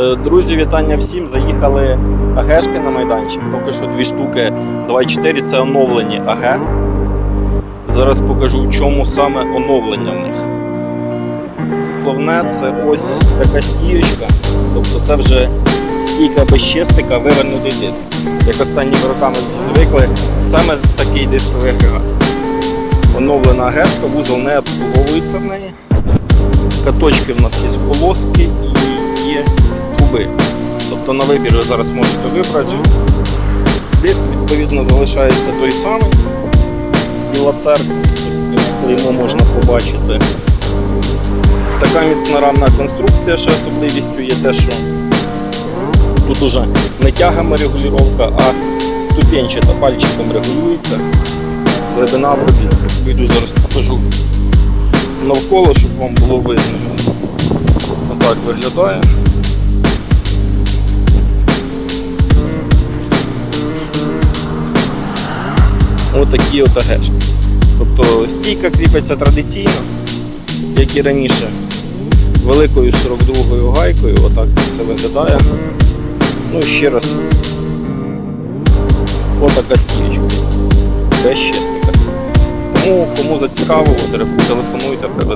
Е, Друзі, вітання всім. Заїхали АГшки на майданчик. Поки що дві штуки 2.4 це оновлені АГ. Зараз покажу, в чому саме оновлення в них. Головне це ось така стіючка. Тобто це вже стійка без щестика, вивернутий диск. Як останніми роками всі звикли, саме такий дисковий агрегат. Оновлена АГшка, вузол не обслуговується в неї. Каточки в нас є полоски і струби. Тобто на вибір ви зараз можете вибрати. Диск відповідно залишається той самий. Білоцер, клеймо можна побачити. Така міцна рамна конструкція, ще особливістю є те, що тут уже не тягами регулювання, а ступенчата пальчиком регулюється. Глибина обробітку. Вийду зараз покажу навколо, щоб вам було видно. Отак виглядає. Отакі от агешки. Тобто стійка кріпиться традиційно, як і раніше, великою 42-ю гайкою. Отак це все виглядає. Ну і ще раз. Отака стіючка. Без щастика. Тому кому зацікавило, телефонуйте, привезе.